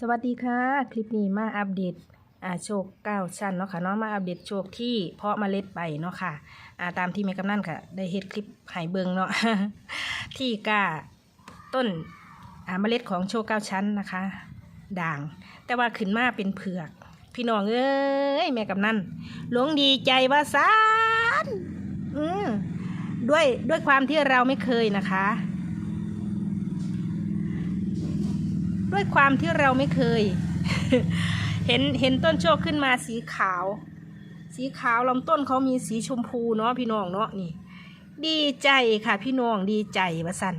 สวัสดีค่ะ คลิปนี้มาอัปเดตโชคเก้าชั้นเนาะค่ะน้องมาอัปเดตโชคที่เพาะเมล็ดไปเนาะค่ะอาตามที่เมกำนั่นค่ะ ได้เห็ดคลิปหายเบิงเนาะ ที่ก้าต้นเมล็ดของโชคเก้าชั้นนะคะ ด่าง แต่ว่าขึ้นมาเป็นเผือก พี่น้องเอ้ยแม่กำนั่นหลงดีใจว่าซานอืมด้วยด้วยความที่เราไม่เคยนะคะ ด้วยความที่เราไม่เคย เห็นเห็นต้นโชคขึ้นมาสีขาว สีขาวลำต้นเขามีสีชมพูเนาะพี่น้องเนาะนี่ ดีใจค่ะพี่น้องดีใจวะสัน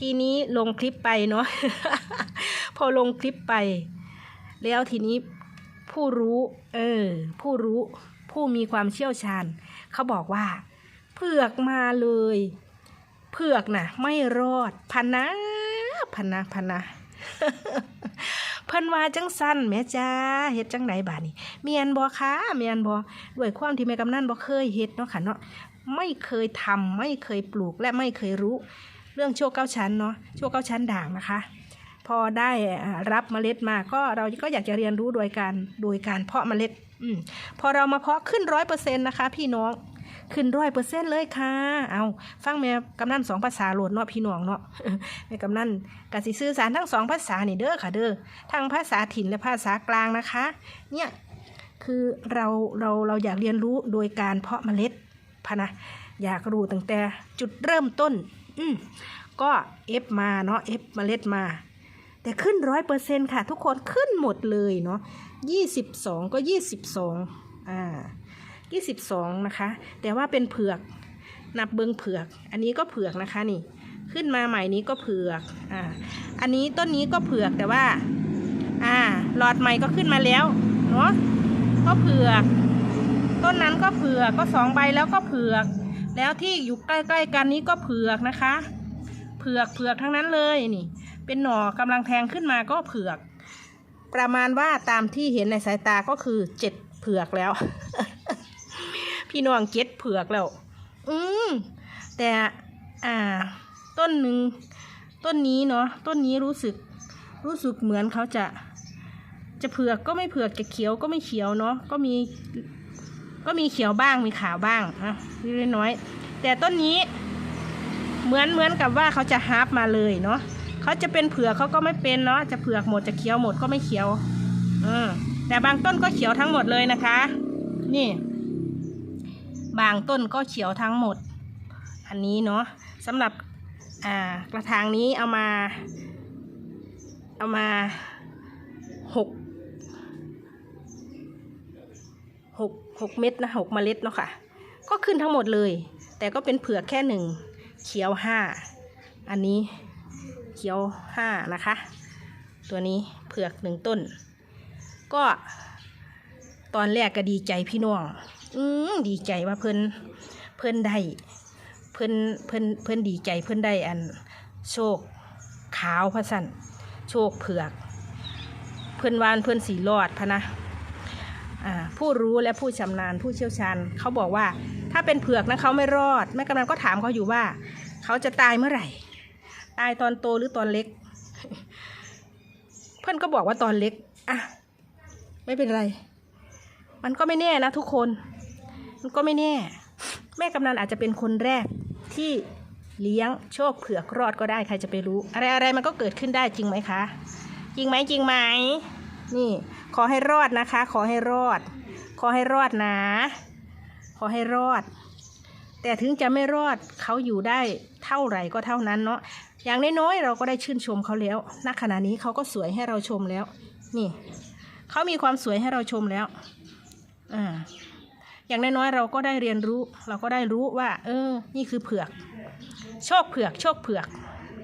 ทีนี้ลงคลิปไปเนาะพอลงคลิปไป แล้วทีนี้ผู้รู้ เออ ผู้รู้ ผู้มีความเชี่ยวชาญ เขาบอกว่า เผือกมาเลย เผือกนะ่ะ ไม่รอดพันนะพันนะพันนะ เพิ่นว่าจังสั้นแม่จ้าเฮ็ดจังไหนบาดนี้เมียนบ่คะเมียนบ่ด้วยความที่แม่กำนันบ่เคยเฮ็ดเนาะค่ะเนาะไม่เคยทำไม่เคยปลูกและไม่เคยรู้ เรื่องโชคเก้าชั้นเนาะโชคเก้าชั้นด่างนะคะ พอได้รับเมล็ดมาก็เราก็อยากจะเรียนรู้โดยการโดยการเพาะเมล็ดอพอเรามาเพาะขึ้นร้อยเปอร์เซ็นต์นะคะ พี่น้อง ขึ้นร้อยเปอร์เซ็นต์เลยค่ะ เอาฟังแม่กำนันสองภาษาโหลดเนาะพี่น้องเนาะแม่กำนันกสิซื้อสารทั้งสองภาษานี่เด้อค่ะเด้อทั้งภาษาถิ่นและภาษากลางนะคะ เนี่ยคือเราเราเราอยากเรียนรู้โดยการเพราะเมล็ดพะนะอยากรู้ตั้งแต่จุดเริ่มต้น อืก็เอฟมาเนาะเอฟเมล็ดมา แต่ขึ้นร้อยเปอร์เซ็นต์ค่ะ ทุกคนขึ้นหมดเลยเนาะยี่สิบสองก็ยี่สิบสองอ่า ยี่สิบสองนะคะ แต่ว่าเป็นเผือกนับเบิงเผือก อันนี้ก็เผือกนะคะนี่ ขึ้นมาใหม่นี้ก็เผือก อ่า อันนี้ต้นนี้ก็เผือกแต่ว่า อ่า หลอดใหม่ก็ขึ้นมาแล้วเนาะ ก็เผือก ต้นนั้นก็เผือก ก็สองใบแล้วก็เผือก แล้วที่อยู่ใกล้ๆกันนี้ก็เผือกนะคะ เผือกเผือกทั้งนั้นเลยนี่ เป็นหน่อกำลังแทงขึ้นมาก็เผือก ประมาณว่าตามที่เห็นในสายตาก็คือเจ็ดเผือกแล้ว พี่น้องเก็ดเผือกแล้ว อืมแต่อ่า ต้นหนึ่งต้นนี้เนาะต้นนี้รู้สึก รู้สึกเหมือนเขาจะ จะเผือกก็ไม่เผือกจะเขียวก็ไม่เขียวเนาะก็มี ก็มีเขียวบ้างมีขาวบ้างนะเล็กน้อย แต่ต้นนี้ เหมือนเหมือนกับว่าเขาจะฮาร์ปมาเลยเนาะเขาจะเป็นเผือกเขาก็ไม่เป็นเนาะจะเผือกหมดจะเขียวหมดก็ไม่เขียว อืมแต่บางต้นก็เขียวทั้งหมดเลยนะคะ นี่ บางต้นก็เขียวทั้งหมด อันนี้เนาะสำหรับกระถางนี้เอามา เอามาหกหกหกเม็ดนะหกเมล็ดเนาะค่ะ ก็ขึ้นทั้งหมดเลย แต่ก็เป็นเผือกแค่หนึ่งเขียวห้าอันนี้เขียวห้านะคะ ตัวนี้เผือกหนึ่งต้น ก็ตอนแรกก็ดีใจพี่น้อง อืมดีใจว่าเพิ่นเพิ่นได้เพิ่นเพิ่นเพิ่นดีใจเพิ่นได้อันโชคขาวพระสันโชคเผือก เพิ่นวานเพิ่นสีรอดพะนะผู้รู้และผู้ชำนาญผู้เชี่ยวชาญเขาบอกว่า ถ้าเป็นเผือกนะเขาไม่รอดแม่กำนันก็ถามเขาอยู่ว่า เขาจะตายเมื่อไหร่ ตายตอนโตหรือตอนเล็ก เพื่อนก็บอกว่าตอนเล็กอะไม่เป็นไร มันก็ไม่แน่นะทุกคน ก็ไม่แน่ แม่กำนันอาจจะเป็นคนแรกที่เลี้ยงโชคเผือกรอดก็ได้ใครจะไปรู้ อะไรอะไรมันก็เกิดขึ้นได้จริงไหมคะ จริงไหมจริงไหมนี่ ขอให้รอดนะคะ ขอให้รอด ขอให้รอดนะ ขอให้รอด แต่ถึงจะไม่รอดเขาอยู่ได้เท่าไหร่ก็เท่านั้นเนาะอย่างน้อยๆเราก็ได้ชื่นชมเขาแล้วณขณะนี้เขาก็สวยให้เราชมแล้ว นี่เขามีความสวยให้เราชมแล้วอ่า อย่างน้อยๆเราก็ได้เรียนรู้ เราก็ได้รู้ว่า เออ นี่คือเผือก โชคเผือก โชคเผือก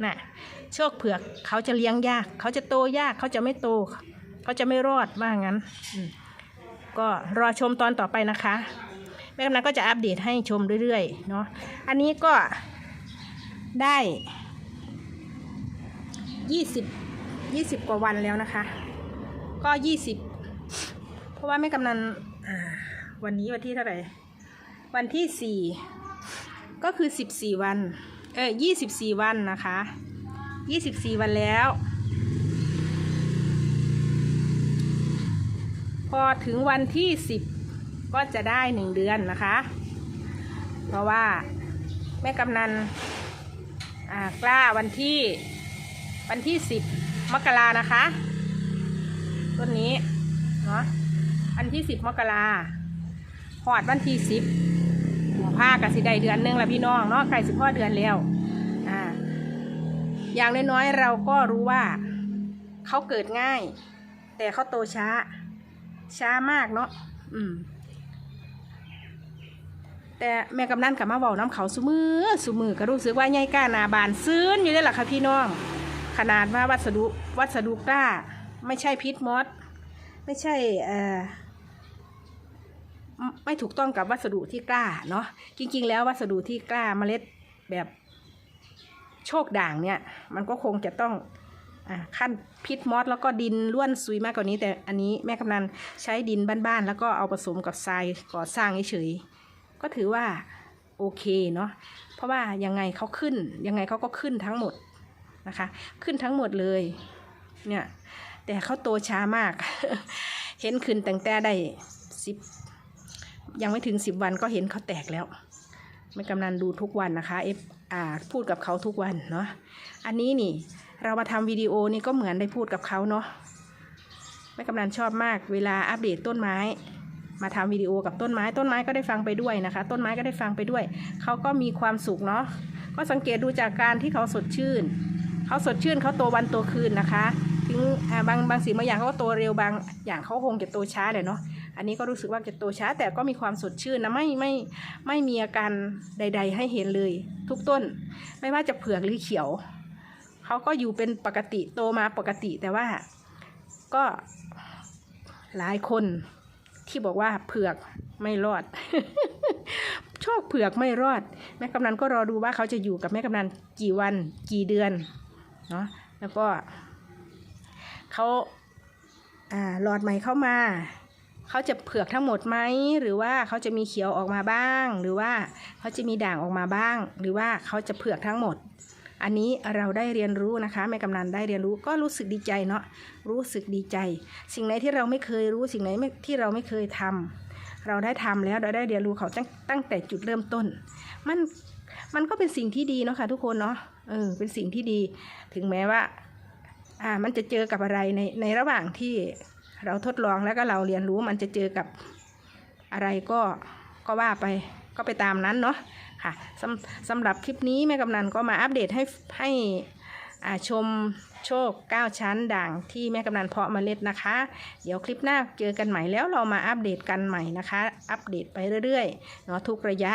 นะโชคเผือกเขาจะเลี้ยงยาก เขาจะโตยากเขาจะไม่โต เขาจะไม่รอดว่างั้น ก็รอชมตอนต่อไปนะคะแม่กำนันก็จะอัปเดตให้ชมเรื่อยๆเนาะอันนี้ก็ได้ยี่สิบยี่สิบกว่าวันแล้วนะคะ ก็ยี่สิบเพราะว่าแม่กำนันอ่า วันนี้วันที่เท่าไหร่ วันที่สี่ก็คือสิบสี่วัน เอ้ยี่สิบสี่วันนะคะยี่สิบสี่วันแล้ว พอถึงวันที่สิบก็จะได้หนึ่งเดือนนะคะ เพราะว่าแม่กำนันกล้าวันที่วันที่สิบมกรานะคะ ต้นนี้เนาะวันที่สิบมกรา หอดวันที่สิบหัวผ้ากับสิได้เดือนหนึงละพี่น้องเนาะใกล้สิพ่อเดือนแล้วอ่าอย่างน้อยๆเราก็รู้ว่าเขาเกิดง่าย แต่เขาโตช้า ช้ามากเนาะอืม แต่แม่กำนันกับมาเบาน้ำเขาสุมือสุมือก็รู้สึกว่าใหญ่กล้านาบานซื้นอยู่ได้หละค่ะพี่น้อง ขนาดว่าวัสดุวัสดุกล้า ไม่ใช่พิษมดไม่ใช่เอ่อ ไม่ถูกต้องกับวัสดุที่กล้าเนาะจริง ๆ แล้ววัสดุที่กล้าเมล็ดแบบโชคด่างเนี่ย มันก็คงจะต้องอขั้นพิษมอสแล้วก็ดินล้วนซุยมากกว่านี้ แต่อันนี้แม่กำนันใช้ดินบ้านๆแล้วก็เอาผสมกับทรายก่อสร้างเฉยๆก็ถือว่าโอเคเนาะเพราะว่ายังไงเขาขึ้นยังไงเขาก็ขึ้นทั้งหมดนะคะ ขึ้นทั้งหมดเลยเนี่ยแต่เขาโตช้ามาก เห็นขึ้นตั้งแต่ได้สิบ ยังไม่ถึงสิบวันก็เห็นเขาแตกแล้วไม่กำนันดูทุกวันนะคะเอฟอ่าพูดกับเขาทุกวันเนาะอันนี้นี่ เรามาทำวิดีโอนี่ก็เหมือนได้พูดกับเขาเนาะแม่กำนันชอบมาก เวลาอัปเดตต้นไม้ มาทำวิดีโอกับต้นไม้ ต้นไม้ก็ได้ฟังไปด้วยนะคะ ต้นไม้ก็ได้ฟังไปด้วย เขาก็มีความสุขเนาะก็สังเกตดูจากการที่เขาสดชื่น เขาสดชื่นเขาโตวันโตคืนนะคะ ถึงบางบางสิ่งบางอย่างเขาก็โตเร็วบางอย่างเขาคงจะโตช้าเลยเนาะ อันนี้ก็รู้สึกว่าจะโตช้าแต่ก็มีความสดชื่นนะไม่ไม่ไม่มีอาการใด ๆ ให้เห็นเลย ทุกต้น ไม่ว่าจะเผือกหรือเขียวเขาก็อยู่เป็นปกติโตมาปกติแต่ว่าก็หลายคนที่บอกว่าเผือกไม่รอดโชคเผือกไม่รอด แม่กำนันก็รอดูว่าเขาจะอยู่กับแม่กำนันกี่วันกี่เดือนเนาะแล้วก็เขาอ่าหลอดใหม่เข้ามา เขาจะเผือกทั้งหมดไหมหรือว่าเขาจะมีเขียวออกมาบ้าง หรือว่าเขาจะมีด่างออกมาบ้าง หรือว่าเขาจะเผือกทั้งหมด อันนี้เราได้เรียนรู้นะคะแม่กำนันได้เรียนรู้ก็รู้สึกดีใจเนาะรู้สึกดีใจ สิ่งไหนที่เราไม่เคยรู้สิ่งไหนไที่เราไม่เคยทำเราได้ทำแล้วเราได้เรียนรู้เขาตั้งตั้งแต่จุดเริ่มต้น มันมันก็เป็นสิ่งที่ดีเนาะค่ะทุกคนเนาะเออเป็นสิ่งที่ดี ถึงแม้ว่าอ่ามันจะเจอกับอะไรในในระหว่างที่ เราทดลองแล้วก็เราเรียนรู้มันจะเจอกับอะไรก็ก็ว่าไปก็ไปตามนั้นเนาะค่ะสำสำหรับคลิปนี้แม่กำนันก็มาอัปเดตให้ให้ ชมโชค 9 ชั้นด่างที่แม่กำนันเพาะเมล็ดนะคะ เดี๋ยวคลิปหน้าเจอกันใหม่แล้วเรามาอัปเดตกันใหม่นะคะ อัปเดตไปเรื่อยๆเนาะทุกระยะ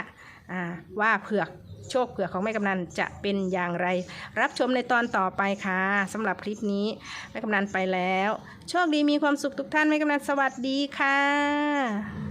อ่าว่าเผือกโชคเผือกของแม่กำนันจะเป็นอย่างไร รับชมในตอนต่อไปค่ะสำหรับคลิปนี้แม่กำนันไปแล้ว โชคดีมีความสุขทุกท่านแม่กำนันสวัสดีค่ะ